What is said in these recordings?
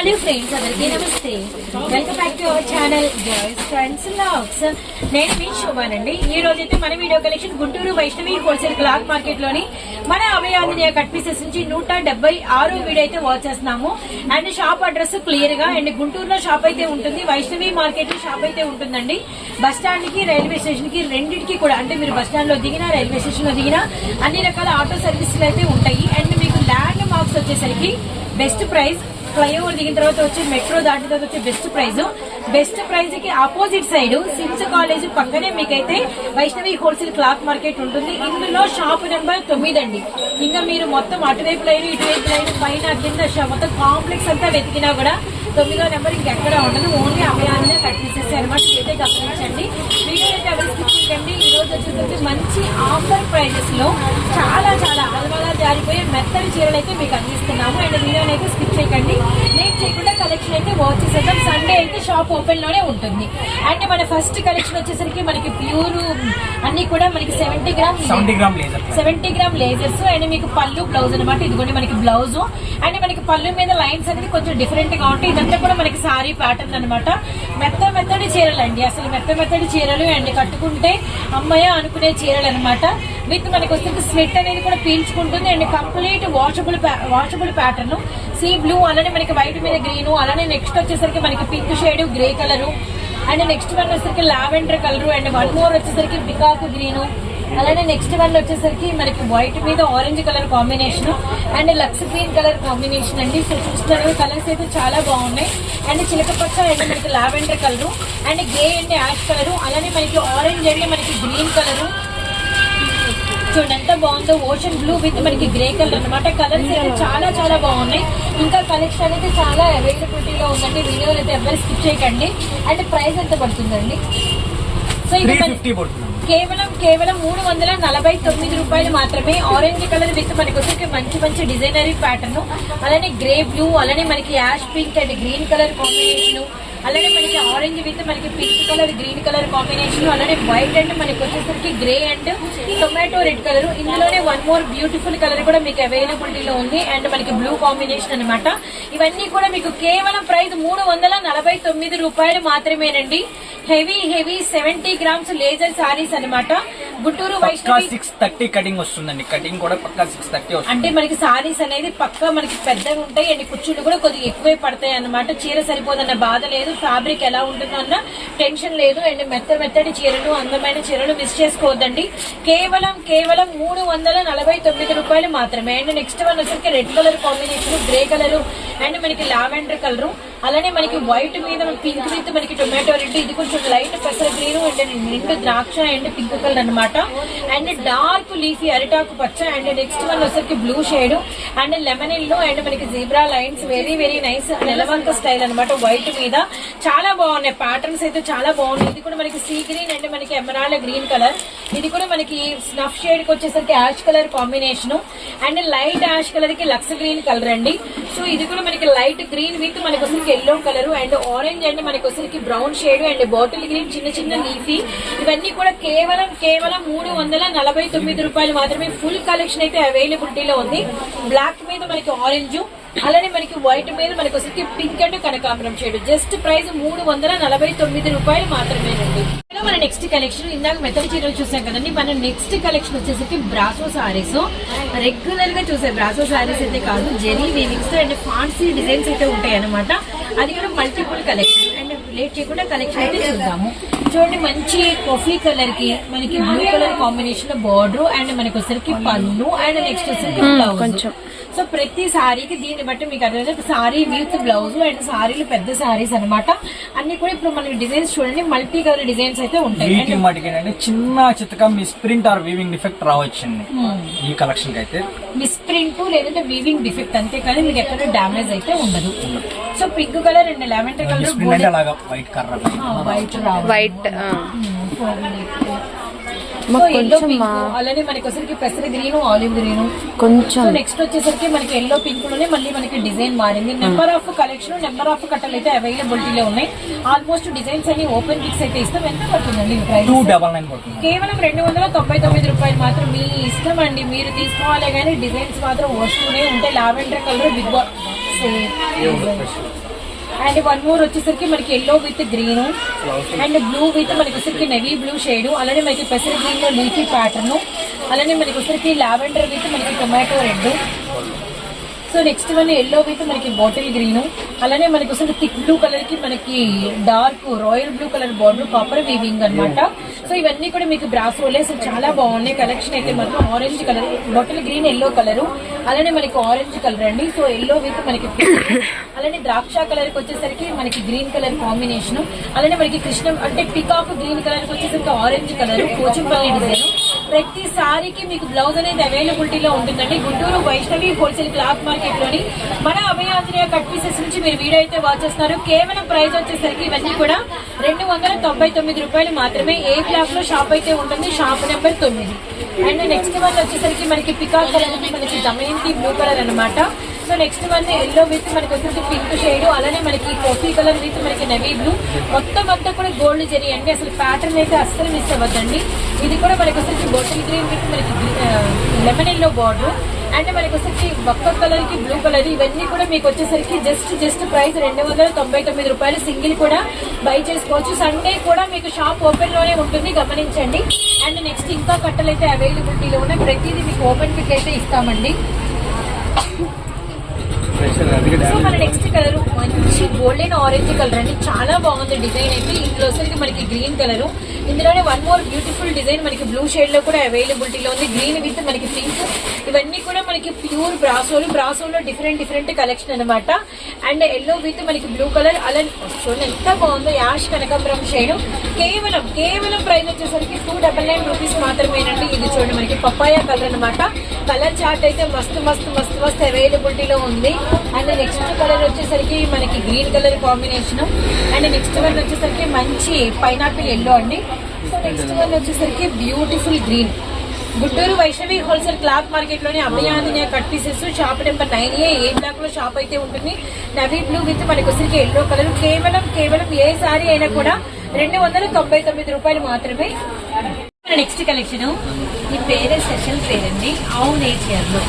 Hello friends అందరికీ నమస్తే welcome back to our channel girls friends logs నేను మీ శోభానండి. ఈ రోజు అయితే మన video collection Guntur Vaishnavi wholesale cloth మార్కెట్లోని మన అభయ ఆంజనేయ కట్ పీసెస్ నుంచి నూట డెబ్బై ఆరు వీడియో అయితే వాచ్ చేస్తున్నాము. అండ్ షాప్ అడ్రస్ క్లియర్గా అండ్ గుంటూరులో షాప్ అయితే ఉంటుంది. వైష్ణవి మార్కెట్ షాప్ అయితే ఉంటుందండి. బస్ స్టాండ్కి రైల్వే స్టేషన్కి రెండింటికి కూడా అంటే మీరు బస్ స్టాండ్లో దిగినా రైల్వే స్టేషన్లో దిగినా అన్ని రకాల ఆటో సర్వీసులు అయితే ఉంటాయి. అండ్ మీకు ల్యాండ్ మార్క్స్ వచ్చేసరికి బెస్ట్ ప్రైస్ ఫ్లైఓవర్ దిగిన తర్వాత వచ్చి మెట్రో దాటిన తర్వాత వచ్చే బెస్ట్ ప్రైజ్ బెస్ట్ ప్రైజ్కి ఆపోజిట్ సైడ్ సిమ్స్ కాలేజ్ పక్కనే మీకైతే వైష్ణవి హోల్సేల్ క్లాత్ మార్కెట్ ఉంటుంది. ఇందులో షాప్ నెంబర్ తొమ్మిది అండి. ఇంకా మీరు మొత్తం అటువైపు లైన్ ఇటువైపు లైన్ పైన కింద మొత్తం కాంప్లెక్స్ అంతా వెతికినా కూడా తొమ్మిదో నెంబర్ ఇంకెక్కడ ఉండదు. ఓన్లీ అభయాన్నే కట్ అనమాట ఇదైతే గమనించండి. వీడియో అయితే ఎవరు స్కిప్ ఈరోజు రోజు వచ్చేసరికి మంచి ఆఫర్ ప్రైజెస్లో చాలా చాలా అలవాలా జారిపోయే మెత్తని చీరలు అయితే మీకు అందిస్తున్నాము. అండ్ వీడియోని అయితే స్కిప్ చేయకండి చేయకుండా కలెక్షన్ అయితే వాచ్ చేసేద్దాం సండే అయితే షాప్ ఓపెన్లోనే ఉంటుంది. అండ్ మన ఫస్ట్ కలెక్షన్ వచ్చేసరికి మనకి ప్యూర్ అన్ని కూడా మనకి seventy gram seventy gram laser seventy gram lasers and మీకు పళ్ళు బ్లౌజ్ అనమాట ఇదిగోండి మనకి బ్లౌజ్ అండ్ మనకి పళ్ళు మీద లైన్స్ అనేది కొంచెం డిఫరెంట్గా ఉంటాయి. ఇదంతా కూడా మనకి సారీ ప్యాటర్న్ అనమాట మెత్త మెత్తడి చీరలు అండి అసలు మెత్త మెత్తడి చీరలు అండ్ కట్టుకుంటే అమ్మయ్య అనుకునే చీరలు అనమాట విత్ మనకి వచ్చేసి స్వెట్ అనేది కూడా పీల్చుకుంటుంది. And complete washable washable pattern sea blue అలానే మనకి వైట్ మీద గ్రీన్ అలానే నెక్స్ట్ వచ్చేసరికి మనకి pink shade grey colour. And next one వచ్చేసరికి lavender colour and one more వచ్చేసరికి పికాక్ గ్రీన్. అలానే నెక్స్ట్ వన్ వచ్చేసరికి మనకి వైట్ మీద orange colour combination and lux green colour combination అండి. సో చూస్తున్నారు కలర్స్ అయితే చాలా బాగున్నాయి. అండ్ చిలకపచ్చ అండ్ మనకి lavender colour and grey and ash colour అలానే మనకి ఆరెంజ్ అండ్ మనకి గ్రీన్ కలర్. చూడండి ఎంత బాగుందో. ఓషన్ బ్లూ విత్ మనకి గ్రే కలర్ అన్నమాట. కలర్స్ అయితే చాలా చాలా బాగున్నాయి. ఇంకా కలెక్షన్ అనేది చాలా అవైలబిలిటీలో ఉందండి. వీడియోలు అయితే ఎవరు స్కిప్ చేయకండి. అండ్ ప్రైస్ ఎంత పడుతుందండి? సో ఇది మన- ఫిఫ్టీ పడుతుంది కేవలం కేవలం మూడు వందల నలభై తొమ్మిది రూపాయలు మాత్రమే ఆరెంజ్ కలర్ విత్ మనకి వచ్చేసి మంచి మంచి డిజైనరీ ప్యాటర్న్ అలానే గ్రే బ్లూ అలానే మనకి ash pink and green colour combination అలానే మనకి ఆరెంజ్ విత్ మనకి pink colour green colour combination అలానే వైట్ అండ్ మనకి వచ్చేసరికి grey and tomato red colour ఇందులోనే వన్ మోర్ బ్యూటిఫుల్ కలర్ కూడా మీకు అవైలబిలిటీలో ఉంది అండ్ మనకి బ్లూ కాంబినేషన్ అన్నమాట. ఇవన్నీ కూడా మీకు కేవలం ప్రైస్ మూడు వందల నలభై తొమ్మిది రూపాయలు మాత్రమేనండి. Heavy heavy seventy grams laser sarees అన్నమాట. Guntur Vaishnavi six thirty cutting వస్తుందండి. కటింగ్ కూడా పక్కా సిక్స్ థర్టీ అంటే మనకి సారీస్ అనేది పక్కా మనకి పెద్దగా ఉంటాయి అండ్ కుచ్చుళ్ళు కూడా కొద్దిగా ఎక్కువే పడతాయి అన్నమాట. చీర సరిపోదన్న బాధ లేదు. ఫ్యాబ్రిక్ ఎలా ఉంటుందో అన్న టెన్షన్ లేదు. అండ్ మెత్త మెత్తటి చీరలు అందమైన చీరలు మిస్ చేసుకోవద్దండి. కేవలం కేవలం మూడు వందల నలభై తొమ్మిది రూపాయలు మాత్రమే. అండ్ నెక్స్ట్ వన్ వచ్చరికి red colour combination grey colour and మనకి లావెండర్ కలర్. అలానే మనకి వైట్ మీద పింక్ విత్ మనకి టొమాటో రెడ్. ఇది కొంచెం లైట్ పెసర గ్రీన్ అండ్ నిండు ద్రాక్ష అండ్ పింక్ కలర్ అన్నమాట. అండ్ డార్క్ లీఫీ అరిటాకు పచ్చ అండ్ నెక్స్ట్ వన్ వచ్చరికి బ్లూ షేడ్. అండ్ లెమన్ ఇల్లు అండ్ మనకి zebra lines. Very very nice నెలవంక స్టైల్ అన్నమాట వైట్ మీద. చాలా బాగున్నాయి. ప్యాటర్న్స్ అయితే చాలా బాగున్నాయి. ఇది కూడా మనకి సీ గ్రీన్ అండ్ మనకి ఎమరాల్డ్ గ్రీన్ కలర్. ఇది కూడా మనకి స్నఫ్ షేడ్కి వచ్చేసరికి ash colour combination. And light ash కలర్కి లక్స్ గ్రీన్ కలర్ అండి. సో ఇది కూడా మనకి లైట్ గ్రీన్ విత్ మనకి వచ్చరికి yellow colour and orange and మనకి వచ్చరికి brown shade and bottle green చిన్న చిన్న లీఫీ. ఇవన్నీ కూడా కేవలం కేవలం మూడు వందల నలభై తొమ్మిది రూపాయలు మాత్రమే. ఫుల్ కలెక్షన్ అయితే అవైలబిలిటీలో ఉంది. బ్లాక్ మీద మనకి ఆరెంజ్ అలానే మనకి వైట్ మీద మనకి వచ్చరికి పింక్ అండ్ కనకాంబరం షేడ్. జస్ట్ ప్రైస్ మూడు వందల నలభై తొమ్మిది రూపాయలు మాత్రమేనండి. మన నెక్స్ట్ కలెక్షన్ ఇందాక మెత్తడి చీరలు చూసాం కదండి. మన నెక్స్ట్ కలెక్షన్ వచ్చేసరికి బ్రాసో సారీస్ రెగ్యులర్గా చూసే బ్రాసో సారీస్ అయితే కాదు zari weavings and fancy designs అయితే ఉంటాయి అనమాట అది కూడా మల్టిపుల్ కలెక్షన్ అండ్ లేట్ చేయకుండా కలెక్షన్ అయితే చూద్దాము. చూడండి మంచి కాఫీ కలర్కి మనకి బ్లూ కలర్ కాంబినేషన్లో బార్డర్ అండ్ మనకి వచ్చరికి పళ్ళు అండ్ నెక్స్ట్ వచ్చరికి బ్లౌజ్ సో ప్రతి సారీకి దీన్ని బట్టి మీకు అర్థమైంది. సారీ విత్ బ్లౌజ్ అండ్ సారీలు పెద్ద సారీస్ అన్నమాట. అన్ని కూడా ఇప్పుడు మనకి డిజైన్స్ చూడండి మల్టీ కలర్ డిజైన్స్ అయితే ఉంటాయి. చిన్న చిత్తగా miss print or weaving defect రావచ్చండి. ఈ కలెక్షన్ అయితే. మిస్ ప్రింట్ లేదంటే వీవింగ్ డిఫెక్ట్ అంతే కానీ మీకు ఎక్కడ డామేజ్ అయితే ఉండదు. So pink colour and lavender miss colour white కర్ర వైట్ వైట్ కొంచెం అలానే మనకి వచ్చరికి పెసర గ్రీన్ ఆలివ్ గ్రీన్ కొంచెం నెక్స్ట్ వచ్చేసరికి మనకి ఎల్లో పింక్లోనే మళ్ళీ మనకి డిజైన్ మారింది. Number of collection number of కట్టలు అయితే అవైలబిలిటీలో ఉన్నాయి. ఆల్మోస్ట్ డిజైన్స్ అన్ని ఓపెన్ పిక్స్ అయితే ఇస్తాం. ఎంత పడుతుందండి ప్రైస్ కేవలం రెండు వందల తొంభై తొమ్మిది రూపాయలు మాత్రం మీ ఇష్టం అండి. మీరు తీసుకోవాలి కానీ డిజైన్స్ మాత్రం వస్తూనే ఉంటాయి. Lavender colour big and one more వచ్చేసరికి మనకి yellow with green and blue with మనకి వచ్చరికి నెవీ బ్లూ షేడ్ అలానే మనకి పెసర గ్రీన్లో లీఫీ ప్యాటర్న్ అలానే మనకి వచ్చరికి లావెండర్ విత్ మనకి tomato red so next one yellow with మనకి బాటిల్ గ్రీన్ అలానే మనకి వస్తుంది థిక్ బ్లూ కలర్కి మనకి dark royal blue colour border copper weaving అన్నమాట. సో ఇవన్నీ కూడా మీకు బ్రాసోలే సో చాలా బాగున్నాయి. కలెక్షన్ అయితే మాత్రం orange colour bottle green yellow colour అలానే మనకి ఆరెంజ్ కలర్ అండి. సో ఎల్లో విత్ మనకి అలానే ద్రాక్ష కలర్కి వచ్చేసరికి మనకి గ్రీన్ కలర్ కాంబినేషన్ అలానే మనకి కృష్ణ అంటే పికాక్ గ్రీన్ కలర్కి వచ్చేసరికి ఆరెంజ్ కలర్ కోచింపల్లి డిజైన్ ప్రతిసారికి మీకు బ్లౌజ్ అనేది అవైలబిలిటీలో ఉంటుందండి. గుంటూరు వైష్ణవి హోల్సేల్ క్లాత్ మార్కెట్లోని మన అభయాంజనేయ కట్ పీసెస్ నుంచి మీరు వీడియో అయితే వాచ్ చేస్తున్నారు. కేవలం ప్రైస్ వచ్చేసరికి ఇవన్నీ కూడా రెండు వందల తొంభై తొమ్మిది రూపాయలు మాత్రమే ఏ క్లాస్లో షాప్ అయితే ఉంటుంది షాప్ నెంబర్ తొమ్మిది. అండ్ నెక్స్ట్ వన్ వచ్చేసరికి మనకి పికాక్ కలర్ మనకి దమయంతి బ్లూ కలర్ అనమాట so next one yellow with మనకి వచ్చేసి పింక్ షేడ్ అలానే మనకి కాఫీ కలర్ విత్ మనకి నవీ బ్లూ మొత్తం అంతా కూడా గోల్డ్ జరీ అండి. అసలు ప్యాటర్న్ అయితే అస్సలు మిస్ అవ్వద్దండి. ఇది కూడా మనకి వచ్చేసి బాటిల్ గ్రీన్ విత్ మనకి లెమన్ ఎల్లో బార్డర్ అండ్ మనకి వచ్చేసి ఒక్క కలర్కి బ్లూ కలర్ ఇవన్నీ కూడా మీకు వచ్చేసరికి జస్ట్ జస్ట్ ప్రైస్ రెండు వందల తొంభై తొమ్మిది రూపాయలు సింగిల్ కూడా బై చేసుకోవచ్చు. సండే కూడా మీకు షాప్ ఓపెన్లోనే ఉంటుంది గమనించండి. అండ్ నెక్స్ట్ ఇంకా కట్టలు అయితే అవైలబిలిటీలో ఉన్నాయి ప్రతిదీ మీకు ఓపెన్ పిక్ అయితే ఇస్తామండి. నెక్స్ట్ కలర్ మంచి గోల్డెన్ ఆరెంజ్ కలర్ అండి చాలా బాగుంది డిజైన్ అయితే. ఇందులో వచ్చరికి మనకి గ్రీన్ కలర్. ఇందులోనే వన్ మోర్ బ్యూటిఫుల్ డిజైన్ మనకి బ్లూ షేడ్లో కూడా అవైలబిలిటీలో ఉంది. గ్రీన్ విత్ మనకి పింక్ ఇవన్నీ కూడా మనకి ప్యూర్ బ్రాసోలు బ్రాసోలో డిఫరెంట్ డిఫరెంట్ కలెక్షన్ అన్నమాట. అండ్ ఎల్లో విత్ మనకి బ్లూ కలర్ అలా చూడండి ఎంత బాగుందో యాష్ కనకాంబరం షేడ్ కేవలం కేవలం ప్రైస్ వచ్చేసరికి టూ డబల్ నైన్ రూపీస్ మాత్రమేనండి. ఇది చూడండి మనకి పప్పాయ కలర్ అన్నమాట. కలర్ చార్ట్ అయితే మస్తు మస్తు మస్తు మస్తు అవైలబిలిటీలో ఉంది. అండ్ నెక్స్ట్ కలర్ వచ్చేసరికి మనకి green colour combination and next colour వచ్చేసరికి మంచి పైనాపిల్ ఎల్లో అండి. సో నెక్స్ట్ వన్ వచ్చేసరికి beautiful green Guntur Vaishnavi wholesale cloth మార్కెట్లోని Abhayanjaneya cut pieces shop number nine A A బ్లాక్లో షాప్ అయితే ఉంటుంది. నవీ బ్లూ విత్ మనకి వచ్చరికి ఎల్లో కలర్ కేవలం కేవలం ఏ సారీ అయినా కూడా రెండు వందల తొంభై తొమ్మిది రూపాయలు మాత్రమే. నెక్స్ట్ కలెక్షన్ ఈ పేరే స్పెషల్ పేరండి. ఆవు లో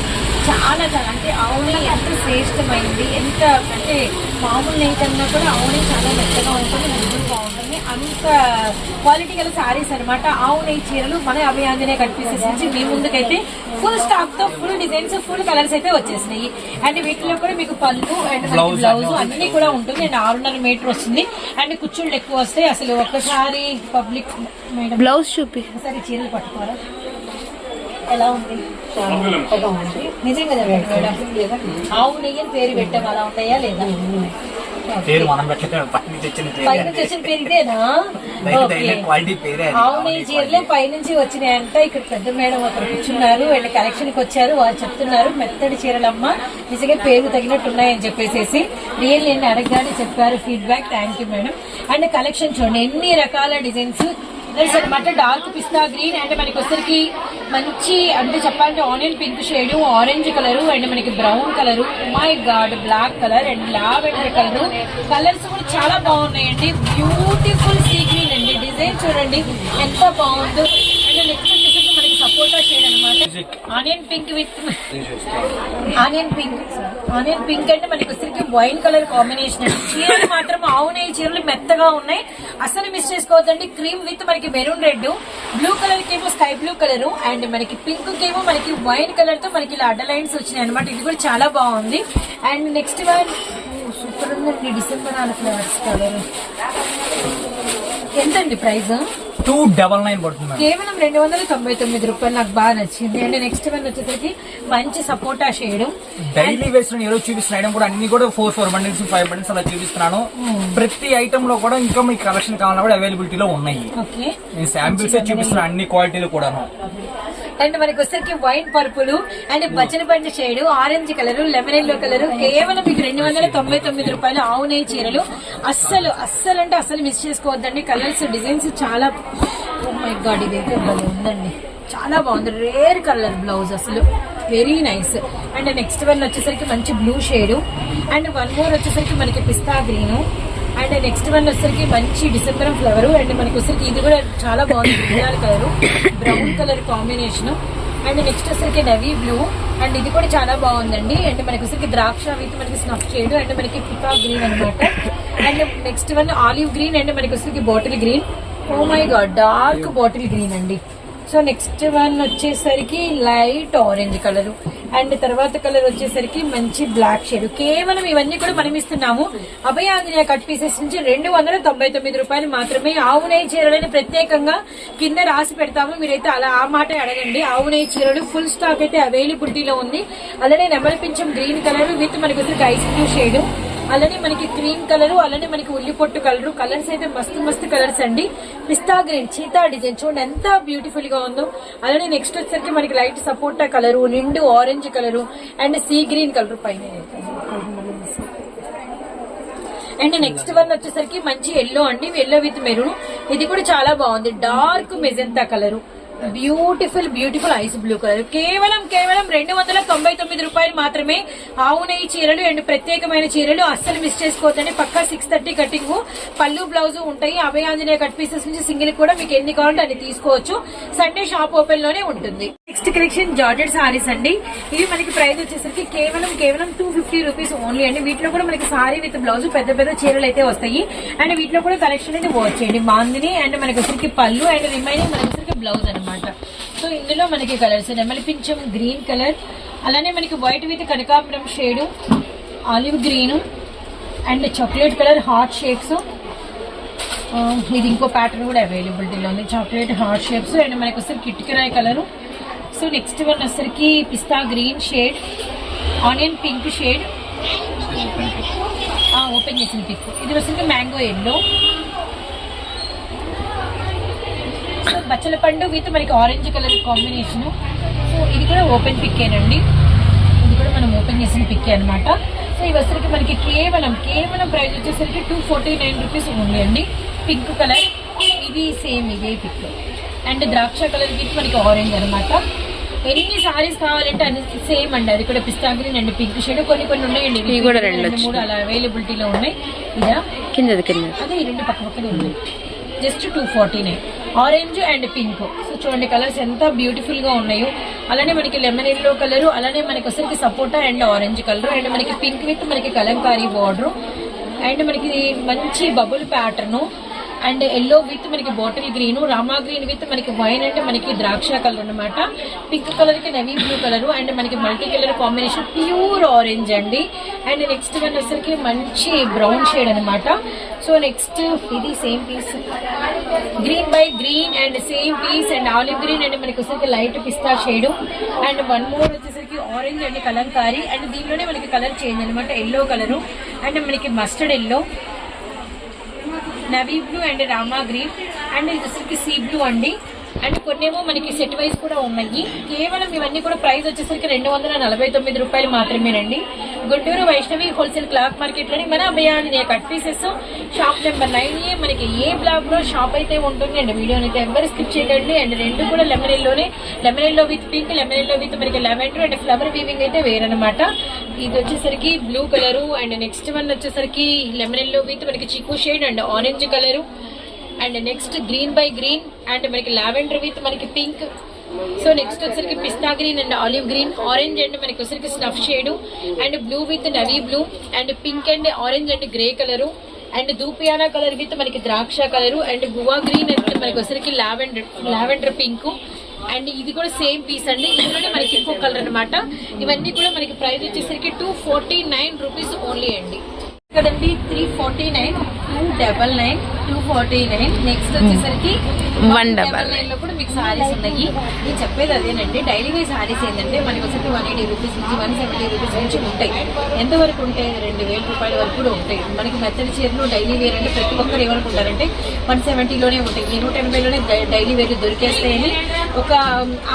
చాలా చాలా అంటే ఆవుని ఎంత శ్రేష్టమైంది ఎంత అంటే మామూలు నెయ్యి కన్నా కూడా ఆవుని చాలా మెత్తగా ఉంటుంది మృదువుగా ఉంటుంది అంత క్వాలిటీ గల సారీస్ అనమాట ఆవు నెయ్యి చీరలు మన అభయాంజనే పీసెస్ నుంచి మీ ముందుకైతే ఫుల్ స్టాక్తో ఫుల్ డిజైన్స్ ఫుల్ కలర్స్ అయితే వచ్చేసినాయి. అండ్ వీటిలో కూడా మీకు పళ్ళు అండ్ బ్లౌజ్ అన్ని కూడా ఉంటుంది. అండ్ ఆరున్నర మీటర్ వస్తుంది. అండ్ కుచ్చుళ్ళు ఎక్కువ వస్తాయి. అసలు ఒక్కసారి పబ్లిక్ మేడం బ్లౌజ్ చూపి. ఒకసారి చీరలు పట్టుకోరా. ఎలా ఉంది? నిజంగా ఆవు నెయ్యి పేరు పెట్టాం అలా ఉన్నాయా లేదా? పేరు మనం పెట్టలేదు పైన తెచ్చిన పైన వచ్చిన పేరు ఇదేనా. క్వాలిటీ పేరే చీరలే పైనుంచి వచ్చినాయంట. ఇక్కడ పెద్ద మేడం ఒకరు కూర్చున్నారు. వీళ్ళ కలెక్షన్కి వచ్చారు. వారు చెప్తున్నారు మెత్తడి చీరలమ్మ నిజంగా పేరు తగినట్టు ఉన్నాయని చెప్పేసి రియల్ నేను అడగగానే చెప్పారు. Feedback thank you madam. And collection చూడండి ఎన్ని రకాల డిజైన్స్ అనమాట డార్క్ పిస్తా గ్రీన్ అండ్ మనకి వచ్చరికి మంచి అంటే చెప్పాలంటే onion pink shade orange colour and మనకి brown colour my god black colour and lavender colour colours కూడా చాలా బాగున్నాయండి బ్యూటిఫుల్ సీ గ్రీన్ అండి డిజైన్ చూడండి ఎంత బాగుందో అండ్ నెక్స్ట్ సపోటా షేడ్ అనమాట onion pink with onion pink onion pink అంటే మనకి వచ్చరికి వైన్ కలర్ కాంబినేషన్ అండి. చీరలు మాత్రం ఆవు నెయ్యి చీరలు మెత్తగా ఉన్నాయి. అసలు మిస్ చేసుకోవద్దండి. క్రీమ్ విత్ మనకి మెరూన్ రెడ్ బ్లూ కలర్ కేమో స్కై బ్లూ కలర్ అండ్ మనకి పింక్ కేమో మనకి వైన్ కలర్తో మనకి ఇలా అడ్డ లైన్స్ వచ్చినాయి అనమాట ఇది కూడా చాలా బాగుంది. అండ్ నెక్స్ట్ వన్ సూపర్ ఉందండి. డిసెంబర్ ఆల్ ఫ్లవర్స్ కలర్ ఎంతండి ప్రైస్? టూ డబల్ నైన్ పడుతుంది. కేవలం రెండు వందల తొంభై తొమ్మిది రూపాయలు నాకు బాగా నచ్చింది. అండ్ నెక్స్ట్ వన్ వచ్చేసరికి మంచి సపోటా షేడ్. డైలీ వేసిన రోజు చూపిస్తున్న ఐటమ్ కూడా అన్ని కూడా four four bundles five bundles అలా చూపిస్తున్నాను. ప్రతి ఐటమ్లో కూడా ఇంకా మీకు కలెక్షన్ కావాలన్నా కూడా అవైలబిలిటీలో ఉన్నాయి. శాంపిల్స్ చూపిస్తున్నా అన్ని క్వాలిటీలు కూడాను. అండ్ మనకి వచ్చరికి వైట్ పర్పుల్ అండ్ బచ్చన పండు shade orange colour lemon yellow colour కేవలం మీకు రెండు వందల తొంభై తొమ్మిది రూపాయలు ఆవునే చీరలు. అస్సలు అస్సలు అంటే అస్సలు మిస్ చేసుకోవద్దండి. కలర్స్ డిజైన్స్ చాలా oh మై గాడ్ ఇదైతే ఉందండి. చాలా బాగుంది. రేర్ కలర్ బ్లౌజ్ అసలు. Very nice. And next one వచ్చేసరికి మంచి blue shade. And one more వచ్చేసరికి మనకి పిస్తా గ్రీన్. అండ్ నెక్స్ట్ వన్ వచ్చరికి మంచి డిసెంబర్ ఫ్లవర్. అండ్ మనకి వచ్చరికి ఇది కూడా చాలా బాగుంది. Brinjal colour. Brown colour combination. And next వచ్చరికి నవీ బ్లూ అండ్ ఇది కూడా చాలా బాగుందండి. అండ్ మనకి వచ్చరికి ద్రాక్ష విత్ మనకి స్నఫ్ షేడ్ అండ్ మనకి పికా గ్రీన్ అన్నమాట. And next one olive green. And మనకి వచ్చరికి bottle green oh my god dark bottle green అండి. సో నెక్స్ట్ వన్ వచ్చేసరికి లైట్ ఆరెంజ్ కలర్. అండ్ తర్వాత కలర్ వచ్చేసరికి మంచి బ్లాక్ షేడ్. కేవలం ఇవన్నీ కూడా మనం ఇస్తున్నాము. అభయ ఆంజనేయ కట్ పీసెస్ నుంచి రెండు వందల తొంభై తొమ్మిది రూపాయలు మాత్రమే ఆవు నెయ్యి చీరలని ప్రత్యేకంగా కింద రాసి పెడతాము. మీరైతే అలా ఆ మాట అడగండి. ఆవు నెయ్యి చీరలు ఫుల్ స్టాక్ అయితే అవైలబిలిటీలో ఉంది. అలానే నెమలిపించం గ్రీన్ కలర్ విత్ మనకు వచ్చేసరికి ఐస్ బ్లూ షేడ్ అలానే మనకి క్రీమ్ కలర్ అలానే మనకి ఉల్లి పొట్టు కలర్ కలర్స్ అయితే మస్తు మస్తు కలర్స్ అండి. పిస్తా గ్రీన్ చీతా డిజైన్. చూడండి ఎంత బ్యూటిఫుల్గా ఉందో. అలానే నెక్స్ట్ వచ్చేసరికి మనకి లైట్ సపోటా కలర్ నిండు orange colour and sea green colour పైన. అండ్ నెక్స్ట్ వన్ వచ్చేసరికి మంచి ఎల్లో అండి ఎల్లో విత్ మెరూన్ ఇది కూడా చాలా బాగుంది. Dark magenta colour. Beautiful beautiful ice blue colour. కేవలం కేవలం రెండు వందల తొంభై తొమ్మిది రూపాయలు మాత్రమే ఆవు నెయ్యి చీరలు అండ్ ప్రత్యేకమైన చీరలు అస్సలు మిస్ చేసుకోవద్దని పక్కా సిక్స్ థర్టీ కటింగ్ పళ్ళు బ్లౌజ్ ఉంటాయి. అభయ ఆంజనేయ కట్ పీసెస్ నుంచి సింగిల్ కూడా మీకు ఎన్ని కావాలంటే అన్ని తీసుకోవచ్చు. సండే షాప్ ఓపెన్లోనే ఉంటుంది. నెక్స్ట్ కలెక్షన్ జార్జెట్ సారీస్ అండి. ఇవి మనకి ప్రైస్ వచ్చేసరికి కేవలం కేవలం టూ ఫిఫ్టీ రూపీస్ ఓన్లీ అండి. వీటిలో కూడా మనకి సారీ విత్ బ్లౌజ్ పెద్ద పెద్ద చీరలు అయితే వస్తాయి. అండ్ వీటిలో కూడా కలెక్షన్ అయితే వాచ్ చేయండి. బాందిని అండ్ మనకి వచ్చరికి పళ్ళు అండ్ రిమైనింగ్ మనకి వచ్చరికి బ్లౌజ్ అనమాట సో ఇందులో మనకి కలర్స్ నెమలి పింఛం గ్రీన్ కలర్ అలానే మనకి వైట్ విత్ కనకాంబరం shade olive green and chocolate colour heart shapes. ఇది ఇంకో ప్యాటర్న్ కూడా అవైలబిలిటీలో ఉంది. చాక్లెట్ హార్ట్ షేప్స్ అండ్ మనకి వచ్చరికి కిటికరాయ్ కలర్. సో నెక్స్ట్ వన్ వచ్చరికి పిస్తా green shade onion pink shade. Open చేసిన పిక్. ఇది వచ్చరికి మ్యాంగో ఎల్లో. సో బచ్చల పండు విత్ మనకి ఆరెంజ్ కలర్ కాంబినేషన్ సో ఇది కూడా ఓపెన్ పిక్కేనండి ఇది కూడా మనం ఓపెన్ చేసిన పిక్కే అనమాట సో ఇవి వచ్చరికి మనకి కేవలం కేవలం ప్రైస్ వచ్చేసరికి టూ ఫార్టీ నైన్ రూపీస్ ఉంది అండి. పింక్ కలర్ ఇది సేమ్ ఇదే పిక్ అండ్ ద్రాక్ష కలర్ విత్ మనకి ఆరెంజ్ అనమాట ఎన్ని సారీస్ కావాలంటే అన్ని సేమ్ అండి. అది కూడా పిస్తా గ్రీన్ అండ్ పింక్ షేడ్ కొన్ని కొన్ని ఉన్నాయండి. ఇవి కూడా రెండు మూడు అలా అవైలబిలిటీలో ఉన్నాయి. ఇదా? కిందది కింద అదే ఈ రెండు పక్క పక్కనే ఉన్నాయి. Just two forty nine orange and pink. So చూడండి కలర్స్ ఎంత బ్యూటిఫుల్గా ఉన్నాయో. అలానే మనకి లెమన్ ఎల్లో కలర్ అలానే మనకి వచ్చరికి సపోటా అండ్ ఆరెంజ్ కలర్ అండ్ మనకి పింక్ విత్ మనకి కలంకారీ బార్డర్ అండ్ మనకి మంచి bubble pattern and yellow with మనకి bottle green Rama green with మనకి వైన్ అంటే మనకి ద్రాక్ష కలర్ అన్నమాట. పింక్ కలర్కి నవీ బ్లూ కలర్ అండ్ మనకి multi colour combination pure orange అండి. అండ్ నెక్స్ట్ వన్ వచ్చరికి మంచి బ్రౌన్ షేడ్ అనమాట సో నెక్స్ట్ ఇది same piece green by green and same piece and olive green and మనకి వచ్చేసరికి లైట్ పిస్తా షేడ్ అండ్ వన్ మోర్ వచ్చేసరికి ఆరెంజ్ అండ్ కలంకారీ. అండ్ దీనిలోనే మనకి కలర్ చేంజ్ అనమాట ఎల్లో కలరు అండ్ మనకి mustard yellow navy blue and Rama green and ఇది వచ్చరికి సీ బ్లూ అండి. అండ్ కొన్నేమో మనకి సెట్ వైజ్ కూడా ఉన్నాయి. కేవలం ఇవన్నీ కూడా ప్రైస్ వచ్చేసరికి రెండు వందల నలభై తొమ్మిది రూపాయలు మాత్రమేనండి గుంటూరు వైష్ణవి హోల్సేల్ క్లాత్ మార్కెట్లోని మన అభయాన్ని cut pieces. Shop number nine A మనకి ఏ బ్లాక్లో షాప్ అయితే ఉంటుంది అండ్ వీడియోని అయితే ఎవరు స్కిప్ చేయకండి. అండ్ రెండు కూడా lemon ఎల్లోనే lemon with pink lemon with మనకి లెవెండర్ అండ్ ఫ్లవర్ వీవింగ్ అయితే వేరనమాట ఇది వచ్చేసరికి blue colour and next one వచ్చేసరికి లెమన్ విత్ మనకి చిక్కు shade and orange colour. And next green by green and మనకి లావెండర్ విత్ మనకి పింక్. సో నెక్స్ట్ వచ్చరికి పిస్తా green and olive green. Orange and మనకి వచ్చరికి snuff shade. And blue with navy blue. And pink and orange and grey colour. And దూపియానా colour with మనకి ద్రాక్ష colour. And guava green and మనకి వచ్చరికి lavender lavender pink. And ఇది కూడా same piece అండి. ఇందులోనే మనకి ఇంకో కలర్ అనమాట ఇవన్నీ కూడా మనకి ప్రైస్ వచ్చేసరికి two forty nine rupees only అండి. కదండి three forty nine two double nine two forty nine. Next వచ్చేసరికి One double నైన్లో కూడా మీకు సారీస్ ఉన్నాయి. నేను చెప్పేది అదేనండి డైలీ వేర్ సారీస్ ఏంటంటే మనకి వచ్చేసి వన్ ఎయిటీ రూపీస్ నుంచి వన్ సెవెంటీ రూపీస్ నుంచి ఉంటాయి. ఎంత వరకు ఉంటాయి? రెండు వేల రూపాయల వరకు కూడా ఉంటాయి. మనకి మెత్తడి చీరలు డైలీ వేర్ అంటే ప్రతి ఒక్కరు ఏమనుకుంటారంటే వన్ సెవెంటీలోనే ఉంటాయి. నూట ఎనభైలోనే డైలీ వేర్ దొరికేస్తాయని ఒక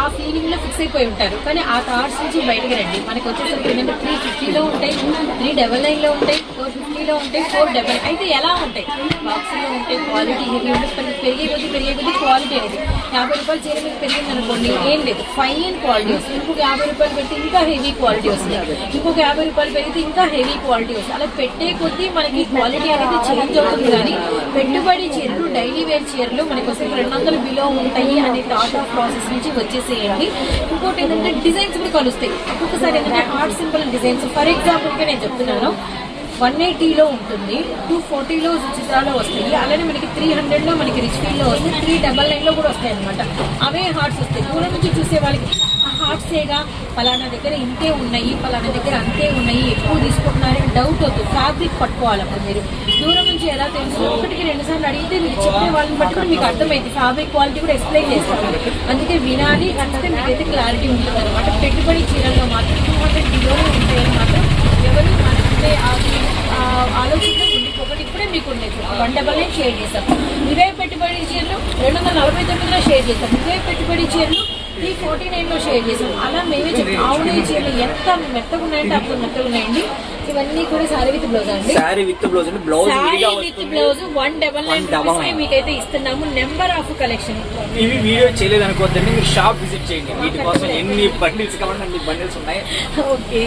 ఆ ఫీలింగ్లో ఫిక్స్ అయిపోయి ఉంటారు. కానీ ఆ థాట్స్ నుంచి బయటకు రండి. మనకి వచ్చేసరికి ఏంటంటే త్రీ ఫిఫ్టీలో ఉంటాయి త్రీ డబల్ నైన్లో ఉంటాయి ఫోర్ ఫిఫ్టీలో ఉంటాయి ఫోర్ డబల్ అయితే ఎలా ఉంటాయి? బాక్స్ లో క్వాలిటీ హెవీ ఉంటుంది పెరిగే పెరిగే కొద్ది పెరిగే కొద్దీ క్వాలిటీ అనేది యాభై రూపాయలు చీర మీకు పెరిగింది అనుకోండి ఏం లేదు. ఫైన్ క్వాలిటీ వస్తుంది. ఇంకొక యాభై రూపాయలు పెడితే ఇంకా హెవీ క్వాలిటీ వస్తుంది. ఇంకొక యాభై రూపాయలు పెరిగితే ఇంకా హెవీ క్వాలిటీ వస్తుంది. అలా పెట్టే కొద్దీ మనకి క్వాలిటీ అనేది చేంజ్ అవుతుంది కానీ పెట్టుబడి చీరలు డైలీ వేర్ చీరలు మనకి వస్తే రెండు వందలు బిలో ఉంటాయి అనే థాట్ ఆఫ్ ప్రాసెస్ నుంచి వచ్చేసేయండి. ఇంకోటి ఏంటంటే డిజైన్స్ కూడా కలుస్తాయి. ఒక్కొక్కసారి ఏంటంటే ఆర్ట్ సింపుల్ డిజైన్స్ ఫర్ ఎగ్జాంపుల్గా నేను చెప్తున్నాను. వన్ ఎయిటీలో ఉంటుంది టూ ఫార్టీలో చిత్రాలు వస్తాయి అలానే మనకి త్రీ హండ్రెడ్లో మనకి రిచ్ ఫీల్డ్లో వస్తాయి త్రీ డబల్ నైన్లో కూడా వస్తాయి అనమాట అవే హార్ట్స్ వస్తాయి. దూరం నుంచి చూసే వాళ్ళకి హార్ట్సేగా పలానా దగ్గర ఇంతే ఉన్నాయి పలానా దగ్గర అంతే ఉన్నాయి ఎక్కువ తీసుకుంటున్నారని డౌట్ అవుతుంది ఫ్యాబ్రిక్ పట్టుకోవాలి మీరు. దూరం నుంచి ఎలా తెలుసు? ఒకటికి రెండుసార్లు అడిగితే మీరు చెప్పే వాళ్ళని బట్టి కూడా మీకు అర్థమైంది. ఫ్యాబ్రిక్ క్వాలిటీ కూడా ఎక్స్ప్లెయిన్ చేస్తాను అందుకే వినాలి అంటే మీకైతే క్లారిటీ ఉంటుంది అనమాట పెట్టుబడి చీరల్లో మాత్రం టూ హండ్రెడ్ బిలోనే ఉంటాయని మాత్రం ఎవరు అంటే ఆలోచన ఉండిపోకండి ఇప్పుడే మీకు ఉండేది వన్ డబల్ నైన్ షేర్ చేస్తాం ఇవే పెట్టుబడి చీరలు రెండు వందల నలభై తొమ్మిదిలో షేర్ చేస్తాం ఇవే పెట్టుబడి చీరలు త్రీ ఫార్టీ నైన్లో షేర్ చేసాం అలా మేమే చెప్తాం. ఆవునే చీరలు ఎంత మెత్తగా ఉన్నాయంటే అప్పుడు మెత్తగా ఉన్నాయండి ఇవన్నీ కూడా సారీ విత్ బ్లౌజ్ అండి? శారీ విత్ బ్లౌజ్ అంటే బ్లౌజ్ విత్ వస్తుంది. Blouse one double nine nine. మీకైతే ఇస్తున్నాము. నెంబర్ ఆఫ్ కలెక్షన్ ఇవి వీడియో చేయలేదు అనుకోవద్దండి మీరు షాప్ విజిట్ చేయండి. వీటి కోసం ఎన్ని బండిల్స్ కావాలంటే అన్ని బండిల్స్ ఉన్నాయి. ఓకే.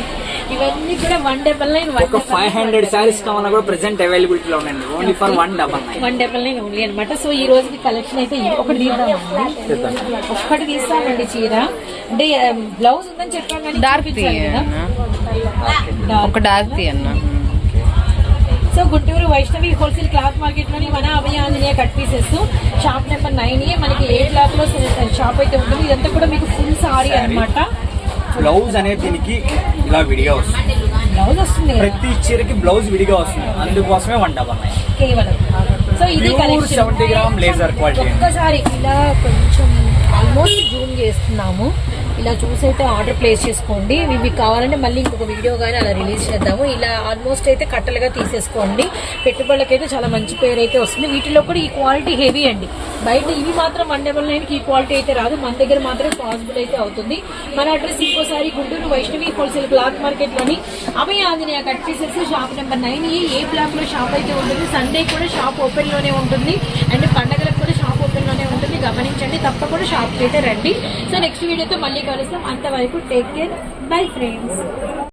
ఇవన్నీ కూడా వన్ డబల్ నైన్ ఒక ఫైవ్ హండ్రెడ్ శారీస్ కావాలన్నా కూడా ప్రెసెంట్ అవైలబిలిటీలో ఉన్నాయండి only for one double nine one double nine only అనమాట సో ఈ రోజుకి కలెక్షన్ అయితే. ఒకటి తీద్దామండి ఒక్కటి తీస్తామండి చీర. అంటే బ్లౌజ్ ఉందని చెప్పాం కానీ డార్క్ కదా. ఒక డార్క్ తీ అన్న so Guntur Vaishnavi wholesale cloth మార్కెట్లోని మన Abhaya Anjaneya cut pieces. Shop number nine A మనకి ఏ క్లాత్లో షాప్ అయితే ఉంటుంది. ఇదంతా కూడా మీకు ఫుల్ సారీ అన్నమాట. బ్లౌజ్ అనేది దీనికి ఇలా విడిగా వస్తుంది. బ్లౌజ్ వస్తుంది. ప్రతి చీరకి బ్లౌజ్ విడిగా వస్తుంది. అందుకోసమే వన్ డబల్ నైన్. కేవలం. సో ఇది 70 గ్రామ్ laser quality. ఒక్కసారి ఇలా కొంచెం ఆల్మోస్ట్ జూమ్ చేస్తున్నాము. ఇలా చూసైతే ఆర్డర్ ప్లేస్ చేసుకోండి. ఇవి మీకు కావాలంటే మళ్ళీ ఇంకొక వీడియో కానీ అలా రిలీజ్ చేద్దాము. ఇలా ఆల్మోస్ట్ అయితే కట్టలుగా తీసేసుకోండి. పెట్టుబడులకైతే చాలా మంచి పేరు అయితే వస్తుంది. వీటిలో కూడా ఈ క్వాలిటీ హెవీ అండి. బయట ఇవి మాత్రం వన్ డబల్ నైన్కి ఈ క్వాలిటీ అయితే రాదు. మన దగ్గర మాత్రం పాసిబుల్ అయితే అవుతుంది. మన అడ్రస్ ఇంకోసారి గుంటూరు వైష్ణవి హోల్సేల్ క్లాత్ మార్కెట్లోని అభయ ఆంజనేయ కట్ చేసేసి shop number nine A A బ్లాక్లో షాప్ అయితే ఉంటుంది. సండే కూడా షాప్ ఓపెన్లోనే ఉంటుంది. అండ్ పండగ మీరు గమనించండి. తప్పకుండా షాప్కి అయితే రండి. సో నెక్స్ట్ వీడియోతో మళ్ళీ కలుస్తాం అంతవరకు టేక్ కేర్ బై ఫ్రెండ్స్